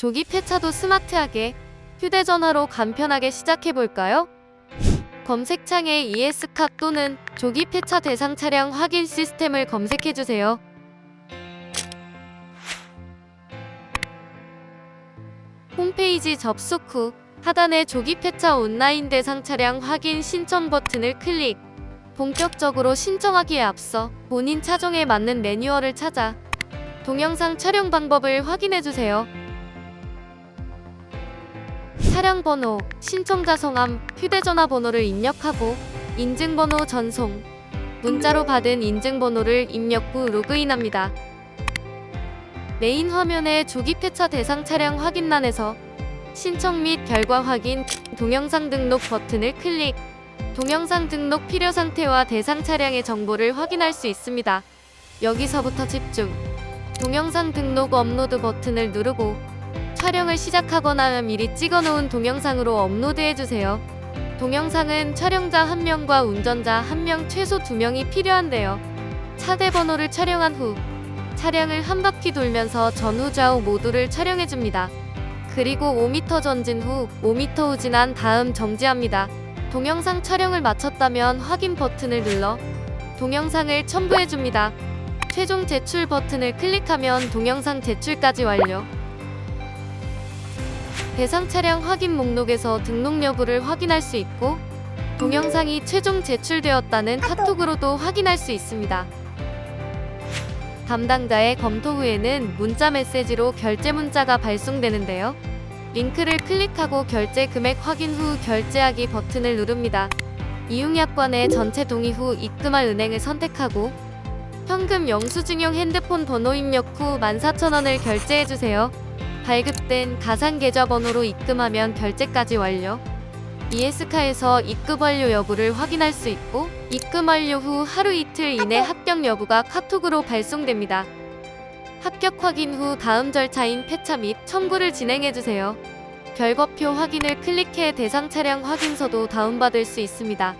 조기 폐차도 스마트하게 휴대전화로 간편하게 시작해볼까요? 검색창에 ES카 또는 조기 폐차 대상 차량 확인 시스템을 검색해주세요. 홈페이지 접속 후 하단의 조기 폐차 온라인 대상 차량 확인 신청 버튼을 클릭. 본격적으로 신청하기에 앞서 본인 차종에 맞는 매뉴얼을 찾아 동영상 촬영 방법을 확인해 주세요. 차량 번호, 신청자 성함, 휴대전화 번호를 입력하고 인증번호 전송, 문자로 받은 인증번호를 입력 후 로그인합니다. 메인 화면의 조기 폐차 대상 차량 확인란에서 신청 및 결과 확인, 동영상 등록 버튼을 클릭. 동영상 등록 필요 상태와 대상 차량의 정보를 확인할 수 있습니다. 여기서부터 집중. 동영상 등록 업로드 버튼을 누르고 촬영을 시작하거나 미리 찍어놓은 동영상으로 업로드해 주세요. 동영상은 촬영자 한 명과 운전자 한명 최소 두 명이 필요한데요. 차대 번호를 촬영한 후 차량을 한 바퀴 돌면서 전후 좌우 모두를 촬영해 줍니다. 그리고 5m 전진 후 5m 후진한 다음 정지합니다. 동영상 촬영을 마쳤다면 확인 버튼을 눌러 동영상을 첨부해 줍니다. 최종 제출 버튼을 클릭하면 동영상 제출까지 완료. 대상 차량 확인 목록에서 등록 여부를 확인할 수 있고 동영상이 최종 제출되었다는 카톡으로도 확인할 수 있습니다. 담당자의 검토 후에는 문자 메시지로 결제 문자가 발송되는데요. 링크를 클릭하고 결제 금액 확인 후 결제하기 버튼을 누릅니다. 이용약관의 전체 동의 후 입금할 은행을 선택하고 현금 영수증용 핸드폰 번호 입력 후 14,000원을 결제해 주세요. 발급된 가상 계좌 번호로 입금하면 결제까지 완료. ES카에서 입금 완료 여부를 확인할 수 있고 입금 완료 후 하루 이틀 이내 합격 여부가 카톡으로 발송됩니다. 합격 확인 후 다음 절차인 폐차 및 청구를 진행해 주세요. 결과표 확인을 클릭해 대상 차량 확인서도 다운받을 수 있습니다.